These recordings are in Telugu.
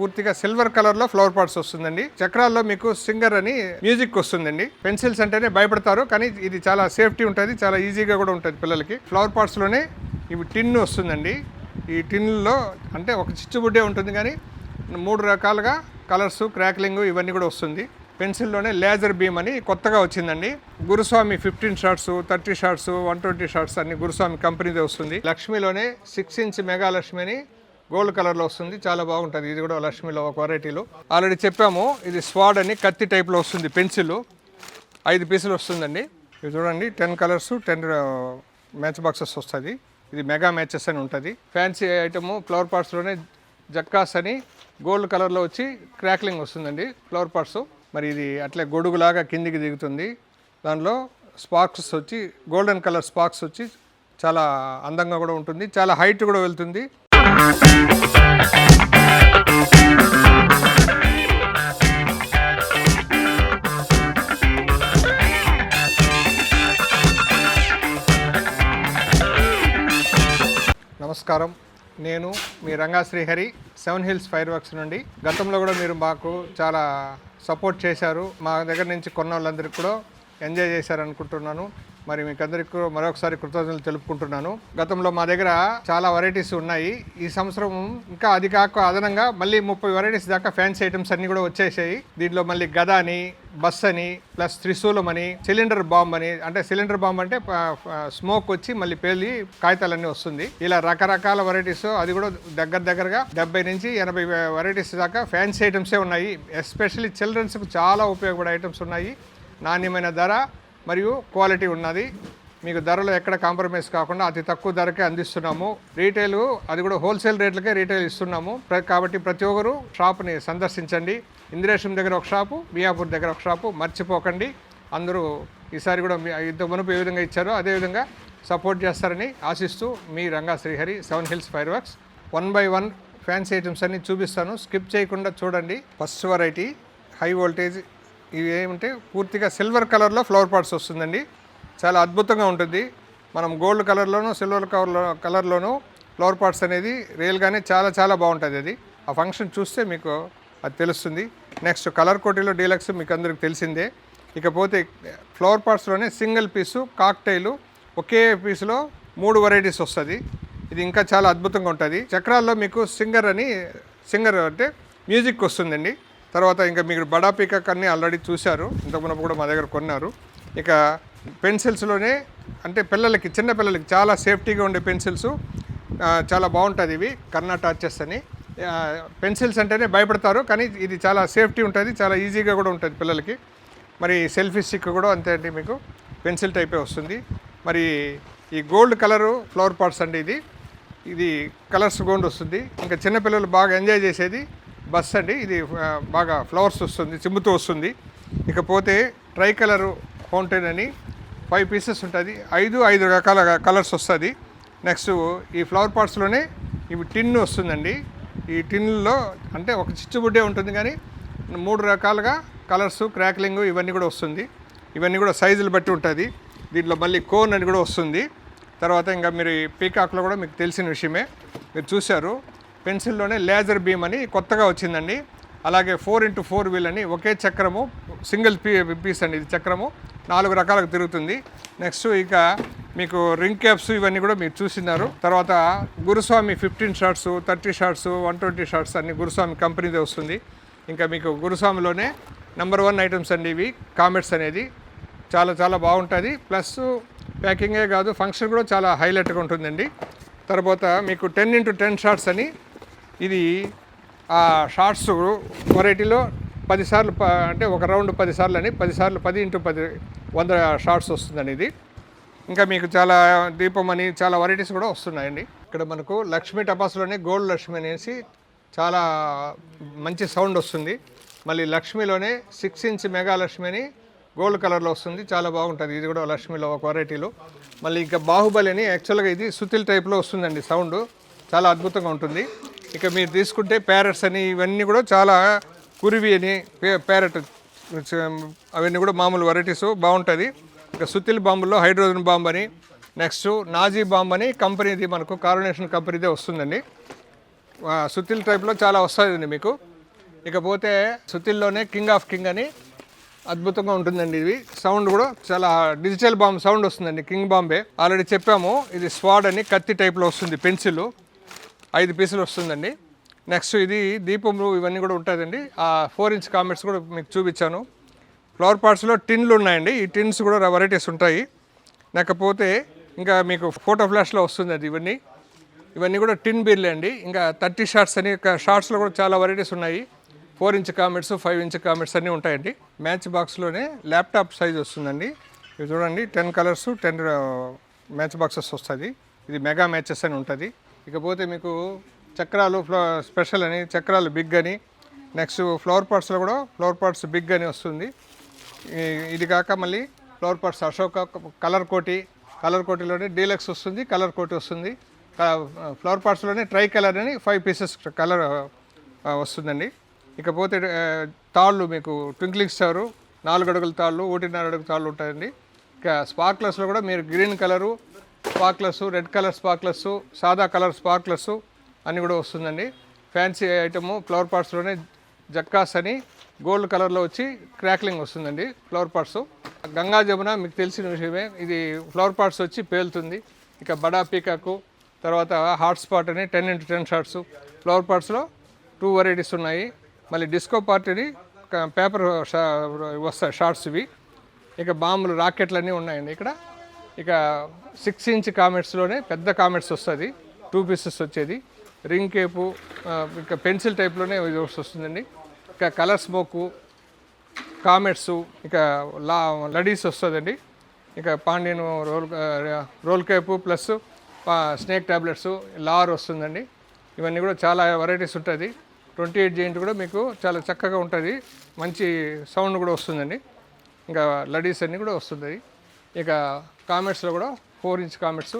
పూర్తిగా సిల్వర్ కలర్లో ఫ్లవర్ పాట్స్ వస్తుందండి. చక్రాల్లో మీకు సింగర్ అని మ్యూజిక్ వస్తుందండి. పెన్సిల్స్ అంటేనే భయపడతారు కానీ ఇది చాలా సేఫ్టీ ఉంటుంది చాలా ఈజీగా కూడా ఉంటుంది పిల్లలకి. ఫ్లవర్ పాట్స్లోనే ఇవి టిన్ వస్తుందండి. ఈ టిన్లో అంటే ఒక చిచ్చుబుడ్డే ఉంటుంది కానీ మూడు రకాలుగా కలర్స్ క్రాక్లింగ్ ఇవన్నీ కూడా వస్తుంది. పెన్సిల్లోనే లేజర్ బీమ్ అని కొత్తగా వచ్చిందండి. Guruswamy fifteen shots thirty shots one twenty shots అన్ని గురుస్వామి కంపెనీదే వస్తుంది. లక్ష్మిలోనే సిక్స్ ఇంచ్ మెగాలక్ష్మి అని గోల్డ్ కలర్లో వస్తుంది. చాలా బాగుంటుంది. ఇది కూడా లక్ష్మిలో ఒక వెరైటీలో. ఆల్రెడీ చెప్పాము ఇది స్వాడ్ అని కత్తి టైప్లో వస్తుంది పెన్సిల్. ఐదు పీసులు వస్తుందండి. ఇది చూడండి ten colours ten match boxes వస్తుంది. ఇది మెగా మ్యాచెస్ అని ఉంటుంది. ఫ్యాన్సీ ఐటము ఫ్లవర్ పార్ట్స్లోనే జక్కాస్ అని గోల్డ్ కలర్లో వచ్చి క్రాక్లింగ్ వస్తుందండి ఫ్లవర్ పార్ట్స్. మరి ఇది అట్లే గొడుగులాగా కిందికి దిగుతుంది. దానిలో స్పార్క్స్ వచ్చి గోల్డెన్ కలర్ స్పార్క్స్ వచ్చి చాలా అందంగా కూడా ఉంటుంది. చాలా హైట్ కూడా వెళ్తుంది. నమస్కారం. నేను మీ Ranga Srihari seven hills fireworks నుండి. గతంలో కూడా మీరు మాకు చాలా సపోర్ట్ చేశారు. మా దగ్గర నుంచి కొన్న వాళ్ళందరికీ కూడా ఎంజాయ్ చేశారు అనుకుంటున్నాను మరి మీకు అందరికీ మరొకసారి కృతజ్ఞతలు తెలుపుకుంటున్నాను. గతంలో మా దగ్గర చాలా వెరైటీస్ ఉన్నాయి. ఈ సంవత్సరం ఇంకా అది కాక అదనంగా మళ్ళీ ముప్పై వెరైటీస్ దాకా ఫ్యాన్సీ ఐటమ్స్ అన్ని కూడా వచ్చేసాయి. దీంట్లో మళ్ళీ గద అని బస్ అని ప్లస్ త్రిశూలం అని సిలిండర్ బాంబ్ అని అంటే సిలిండర్ బాంబ్ అంటే స్మోక్ వచ్చి మళ్ళీ పేలి కాగితాలన్నీ వస్తుంది. ఇలా రకరకాల వెరైటీస్ అది కూడా దగ్గర దగ్గరగా డెబ్బై నుంచి ఎనభై వెరైటీస్ దాకా ఫ్యాన్సీ ఐటమ్సే ఉన్నాయి. ఎస్పెషల్లీ చిల్డ్రన్స్కి చాలా ఉపయోగపడే ఐటమ్స్ ఉన్నాయి. నాణ్యమైన ధర మరియు క్వాలిటీ ఉన్నది. మీకు ధరలో ఎక్కడ కాంప్రమైజ్ కాకుండా అతి తక్కువ ధరకే అందిస్తున్నాము. రీటైల్ అది కూడా హోల్సేల్ రేట్లకే రీటైల్ ఇస్తున్నాము. కాబట్టి ప్రతి ఒక్కరు షాప్ని సందర్శించండి. ఇందిరేశం దగ్గర ఒక షాపు మియాపూర్ దగ్గర ఒక షాపు మర్చిపోకండి. అందరూ ఈసారి కూడా ఇంత మునుపు ఏ విధంగా ఇచ్చారో అదేవిధంగా సపోర్ట్ చేస్తారని ఆశిస్తూ మీ Ranga Srihari seven hills fireworks. One by one fancy items అన్ని చూపిస్తాను. స్కిప్ చేయకుండా చూడండి. ఫస్ట్ వెరైటీ హై వోల్టేజ్ ఇవి ఏమంటే పూర్తిగా సిల్వర్ కలర్లో ఫ్లవర్ పాట్స్ వస్తుందండి. చాలా అద్భుతంగా ఉంటుంది. మనం గోల్డ్ కలర్లోనూ సిల్వర్ కలర్లో కలర్లోనూ ఫ్లవర్ పాట్స్ అనేది రియల్గానే చాలా చాలా బాగుంటుంది అది. ఆ ఫంక్షన్ చూస్తే మీకు అది తెలుస్తుంది. నెక్స్ట్ కలర్ కోటీలో డీలక్స్ మీకు అందరికి తెలిసిందే. ఇకపోతే ఫ్లవర్ పాట్స్లోనే సింగిల్ పీసు కాక్టైలు ఒకే పీసులో మూడు వెరైటీస్ వస్తుంది. ఇది ఇంకా చాలా అద్భుతంగా ఉంటుంది. చక్రాల్లో మీకు సింగర్ అని సింగర్ అంటే మ్యూజిక్ వస్తుందండి. తర్వాత ఇంకా మీరు బడా పీకాక్ అన్ని ఆల్రెడీ చూశారు. ఇంతకుమునపు కూడా మా దగ్గర కొన్నారు. ఇక పెన్సిల్స్లోనే అంటే పిల్లలకి చిన్న పిల్లలకి చాలా సేఫ్టీగా ఉండే పెన్సిల్స్ చాలా బాగుంటుంది ఇవి కన్నా టార్చెస్ అని. పెన్సిల్స్ అంటేనే భయపడతారు కానీ ఇది చాలా సేఫ్టీ ఉంటుంది చాలా ఈజీగా కూడా ఉంటుంది పిల్లలకి. మరి సెల్ఫీ స్టిక్ కూడా అంతే అండి మీకు పెన్సిల్ టైపే వస్తుంది. మరి ఈ గోల్డ్ కలరు ఫ్లవర్ పాట్స్ అండి ఇది. ఇది కలర్స్ గోల్డ్ వస్తుంది. ఇంకా చిన్నపిల్లలు బాగా ఎంజాయ్ చేసేది బస్ అండి. ఇది బాగా ఫ్లవర్స్ వస్తుంది చిమ్ముతూ వస్తుంది. ఇకపోతే ట్రై కలరు ఫౌంటైన్ అని ఫైవ్ పీసెస్ ఉంటుంది. ఐదు ఐదు రకాల కలర్స్ వస్తుంది. నెక్స్ట్ ఈ ఫ్లవర్ పాట్స్లోనే ఇవి టిన్ వస్తుందండి. ఈ టిన్లో అంటే ఒక చిచ్చుబుడ్డే ఉంటుంది కానీ మూడు రకాలుగా కలర్స్ క్రాక్లింగ్ ఇవన్నీ కూడా వస్తుంది. ఇవన్నీ కూడా సైజులు బట్టి ఉంటుంది. దీంట్లో మళ్ళీ కోన్ అని కూడా వస్తుంది. తర్వాత ఇంకా మీరు ఈ పీకాక్లో కూడా మీకు తెలిసిన విషయమే. మీరు చూశారు. పెన్సిల్లోనే లేజర్ బీమ్ అని కొత్తగా వచ్చిందండి. అలాగే ఫోర్ ఇంటూ ఫోర్ వీల్ అని ఒకే చక్రము సింగిల్ పీ పీస్ అండి ఇది చక్రము. నాలుగు రకాలకు తిరుగుతుంది. నెక్స్ట్ ఇక మీకు రింగ్ క్యాప్స్ ఇవన్నీ కూడా మీరు చూసినారు. తర్వాత Guruswamy fifteen shots thirty shots one twenty shots అన్ని గురుస్వామి కంపెనీదే వస్తుంది. ఇంకా మీకు గురుస్వామిలోనే నెంబర్ వన్ ఐటమ్స్ అండి ఇవి కామెట్స్ అనేది. చాలా చాలా బాగుంటుంది. ప్లస్ ప్యాకింగే కాదు ఫంక్షన్ కూడా చాలా హైలైట్గా ఉంటుందండి. తర్వాత మీకు టెన్ ఇంటూ టెన్ షార్ట్స్ అని ఇది ఆ షార్ట్స్ వెరైటీలో పదిసార్లు ప అంటే ఒక రౌండ్ పది సార్లు అని పది సార్లు పది ఇంటూ పది వంద షార్ట్స్ వస్తుందని ఇది. ఇంకా మీకు చాలా దీపం అని చాలా వెరైటీస్ కూడా వస్తున్నాయండి. ఇక్కడ మనకు లక్ష్మీ టపాస్లోనే గోల్డ్ లక్ష్మి అనేసి చాలా మంచి సౌండ్ వస్తుంది. మళ్ళీ లక్ష్మిలోనే సిక్స్ ఇంచ్ మెగా లక్ష్మి అని గోల్డ్ కలర్లో వస్తుంది. చాలా బాగుంటుంది. ఇది కూడా లక్ష్మిలో ఒక వెరైటీలో మళ్ళీ ఇంకా బాహుబలి అని యాక్చువల్గా ఇది సుతిల్ టైప్లో వస్తుందండి సౌండ్. చాలా అద్భుతంగా ఉంటుంది. ఇక మీరు తీసుకుంటే ప్యారెట్స్ అని ఇవన్నీ కూడా చాలా కురివి అని ప్యారెట్ అవన్నీ కూడా మామూలు వెరైటీస్ బాగుంటుంది. ఇక సుతిల్ బాంబులో హైడ్రోజన్ బాంబు అని నెక్స్ట్ నాజీ బాంబు అని కంపెనీది మనకు కార్బొనేషన్ కంపెనీదే వస్తుందండి. సుతిల్ టైప్లో చాలా వస్తుంది మీకు. ఇకపోతే సుతిల్లోనే కింగ్ ఆఫ్ కింగ్ అని అద్భుతంగా ఉంటుందండి ఇది. సౌండ్ కూడా చాలా డిజిటల్ బాంబ్ సౌండ్ వస్తుందండి కింగ్ బాంబే ఆల్రెడీ చెప్పాము ఇది స్వాడ్ అని కత్తి టైప్లో వస్తుంది పెన్సిల్ ఐదు పీసులు వస్తుందండి. నెక్స్ట్ ఇది దీపములు ఇవన్నీ కూడా ఉంటుందండి ఆ ఫోర్ ఇంచ్ కామెంట్స్ కూడా మీకు చూపించాను. ఫ్లవర్ పార్ట్స్లో టిన్లు ఉన్నాయండి. ఈ టిన్స్ కూడా వెరైటీస్ ఉంటాయి. లేకపోతే ఇంకా మీకు ఫోటో ఫ్లాష్లో వస్తుంది అది ఇవన్నీ. ఇవన్నీ కూడా టిన్ బీర్లే అండి. ఇంకా థర్టీ షార్ట్స్ అని షార్ట్స్లో కూడా చాలా వెరైటీస్ ఉన్నాయి. Four inch comets five inch comets అన్నీ ఉంటాయండి. మ్యాచ్ బాక్స్లోనే ల్యాప్టాప్ సైజ్ వస్తుందండి. ఇది చూడండి ten colours ten match boxes వస్తుంది ఇది మెగా మ్యాచెస్ అని ఉంటుంది. ఇకపోతే మీకు చక్రాలు ఫ్లో స్పెషల్ అని చక్రాలు బిగ్ అని. నెక్స్ట్ ఫ్లవర్ పార్ట్స్లో కూడా ఫ్లవర్ పార్ట్స్ బిగ్ అని వస్తుంది. ఇది కాక మళ్ళీ ఫ్లవర్ పార్ట్స్ అశోక కలర్ కోటి కలర్ కోటిలోనే డీలక్స్ వస్తుంది కలర్ కోటి వస్తుంది. ఫ్లవర్ పార్ట్స్లోనే ట్రై కలర్ అని ఫైవ్ పీసెస్ కలర్ వస్తుందండి. ఇకపోతే తాళ్ళు మీకు ట్వింక్లింగ్ స్టారు నాలుగు అడుగుల తాళ్ళు ఒకటిన్నర అడుగు తాళ్ళు ఉంటాయండి. ఇక స్పార్క్లర్స్లో కూడా మీరు green colour sparklers red colour sparklers సాదా కలర్ స్పార్క్లర్స్ అన్నీ కూడా వస్తుందండి. ఫ్యాన్సీ ఐటము ఫ్లవర్ పార్ట్స్లోనే జక్కాస్ అని గోల్డ్ కలర్లో వచ్చి క్రాక్లింగ్ వస్తుందండి ఫ్లవర్ పాట్స్. గంగా జమున మీకు తెలిసిన విషయమే ఇది ఫ్లవర్ పార్ట్స్ వచ్చి పేలుతుంది. ఇక బడా పీకాకు తర్వాత హాట్ స్పాట్ అని ten into ten shots flower పార్ట్స్లో two varieties ఉన్నాయి. మళ్ళీ డిస్కో పార్టీని పేపర్ వస్తాయి షార్ట్స్ ఇవి. ఇక బాంబులు రాకెట్లు అన్నీ ఉన్నాయండి ఇక్కడ. ఇక సిక్స్ ఇంచ్ కామెంట్స్లోనే పెద్ద కామెంట్స్ వస్తుంది. టూ పీసెస్ వచ్చేది. రింగ్ కేపు ఇంకా ఇక పెన్సిల్ టైప్లోనే ఇది వస్తుందండి. ఇక కలర్ స్మోకు కామెట్స్ ఇక లా లడీస్ వస్తుందండి. ఇక Pandian roll roll cap plus snake tablets లార్ వస్తుందండి. ఇవన్నీ కూడా చాలా వెరైటీస్ ఉంటుంది. ట్వంటీ ఎయిట్ జెయింట్ కూడా మీకు చాలా చక్కగా ఉంటుంది. మంచి సౌండ్ కూడా వస్తుందండి. ఇంకా లడీస్ అన్నీ కూడా వస్తుంది ఇక కామెట్స్లో కూడా ఫోర్ ఇంచ్ కామెట్స్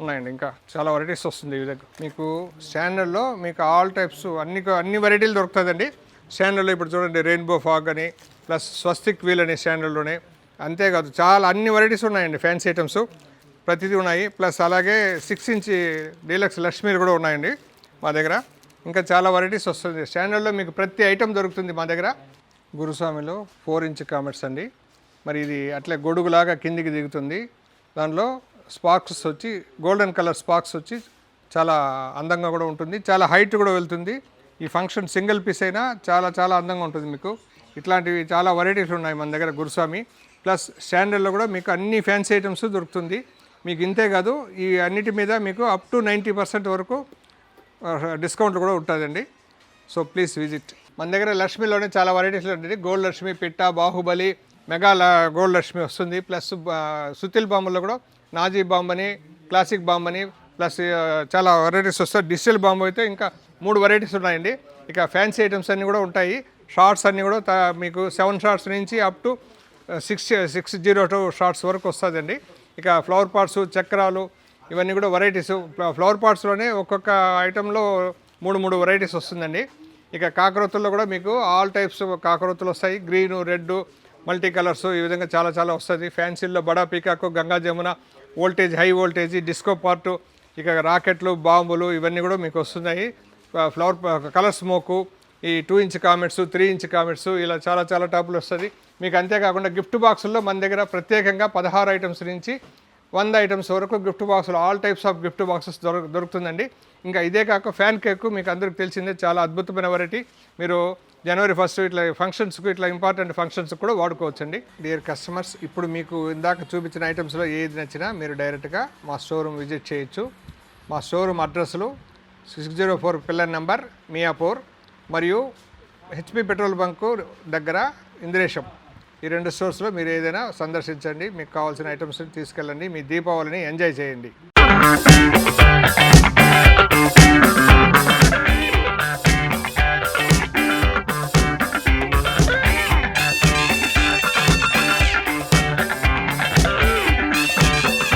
ఉన్నాయండి. ఇంకా చాలా వెరైటీస్ వస్తుంది ఈ దగ్గర మీకు స్టాండర్డ్లో మీకు ఆల్ టైప్స్ అన్ని అన్ని వెరైటీలు దొరుకుతుందండి. స్టాండర్డ్లో ఇప్పుడు చూడండి రెయిన్బో ఫాగ్ అని ప్లస్ స్వస్తిక్ వీల్ అనే స్టాండర్డ్లోనే అంతేకాదు చాలా అన్ని వెరైటీస్ ఉన్నాయండి ఫ్యాన్సీ ఐటమ్స్ ప్రతిదీ ఉన్నాయి. ప్లస్ అలాగే సిక్స్ ఇంచ్ డీలక్స్ లక్ష్మీలు కూడా ఉన్నాయండి మా దగ్గర. ఇంకా చాలా వెరైటీస్ వస్తుంది. స్టాండర్డ్లో మీకు ప్రతి ఐటెం దొరుకుతుంది మా దగ్గర. గురుస్వామిలో ఫోర్ ఇంచ్ కామెట్స్ అండి. మరి ఇది అట్లే గొడుగులాగా కిందికి దిగుతుంది. దానిలో స్పార్క్స్ వచ్చి గోల్డెన్ కలర్ స్పార్క్స్ వచ్చి చాలా అందంగా కూడా ఉంటుంది. చాలా హైట్ కూడా వెళ్తుంది. ఈ ఫంక్షన్ సింగిల్ పీస్ అయినా చాలా చాలా అందంగా ఉంటుంది మీకు. ఇట్లాంటివి చాలా వెరైటీస్ ఉన్నాయి మన దగ్గర గురుస్వామి. ప్లస్ స్టాండర్డ్లో కూడా మీకు అన్ని ఫ్యాన్సీ ఐటమ్స్ దొరుకుతుంది. మీకు ఇంతే కాదు ఈ అన్నిటి మీద మీకు అప్ టు నైంటీ పర్సెంట్ వరకు డిస్కౌంట్ కూడా ఉంటుందండి. సో ప్లీజ్ విజిట్ మన దగ్గర లక్ష్మిలోనే చాలా వెరైటీస్ ఉంటుంది. గోల్డ్ లక్ష్మి పిట్ట బాహుబలి మెగా గోల్డ్ లక్ష్మి వస్తుంది. ప్లస్ సుతిల్ బాంబులో కూడా నాజీ బాంబు అని క్లాసిక్ బాంబు అని ప్లస్ చాలా వెరైటీస్ వస్తాయి. డిజిటల్ బాంబు అయితే ఇంకా మూడు వెరైటీస్ ఉన్నాయండి. ఇక ఫ్యాన్సీ ఐటమ్స్ అన్నీ కూడా ఉంటాయి. షార్ట్స్ అన్నీ కూడా త- మీకు సెవెన్ షార్ట్స్ నుంచి up to six six zero two shots వరకు వస్తుందండి. ఇక ఫ్లవర్ పార్ట్స్ చక్రాలు ఇవన్నీ కూడా వెరైటీస్. ఫ్లవర్ పార్ట్స్లోనే ఒక్కొక్క ఐటెంలో మూడు మూడు వెరైటీస్ వస్తుందండి. ఇక కాకరొత్తుల్లో కూడా మీకు ఆల్ టైప్స్ కాకరొత్తులు వస్తాయి. గ్రీను రెడ్ మల్టీ కలర్స్ ఈ విధంగా చాలా చాలా వస్తుంది. ఫ్యాన్సీల్లో బడా peacock Ganga Jamuna voltage high voltage disco part ఇక రాకెట్లు బాంబులు ఇవన్నీ కూడా మీకు వస్తున్నాయి. ఫ్లవర్ కలర్ స్మోకు ఈ two inch comets three inch comets ఇలా చాలా చాలా టాపులు వస్తుంది. మీకు అంతేకాకుండా గిఫ్ట్ బాక్సుల్లో మన దగ్గర ప్రత్యేకంగా పదహారు ఐటమ్స్ నుంచి వంద ఐటమ్స్ వరకు గిఫ్ట్ బాక్సులు all types of gift boxes దొర దొరుకుతుందండి. ఇంకా ఇదే కాక ఫ్యాన్ కేక్ మీకు అందరికి తెలిసిందే చాలా అద్భుతమైన వెరైటీ మీరు జనవరి ఫస్ట్ ఇట్లా ఫంక్షన్స్కు ఇట్లా ఇంపార్టెంట్ ఫంక్షన్స్ కూడా వాడుకోవచ్చండి. డియర్ కస్టమర్స్ ఇప్పుడు మీకు ఇందాక చూపించిన ఐటమ్స్లో ఏది నచ్చినా మీరు డైరెక్ట్గా మా షోరూమ్ విజిట్ చేయొచ్చు. మా షోరూమ్ అడ్రస్లు six zero four pillar number Miyapur మరియు హెచ్పి పెట్రోల్ బంకు దగ్గర ఇందిరేశం. ఈ రెండు స్టోర్స్లో మీరు ఏదైనా సందర్శించండి. మీకు కావాల్సిన ఐటమ్స్ని తీసుకెళ్ళండి. మీ దీపావళిని ఎంజాయ్ చేయండి.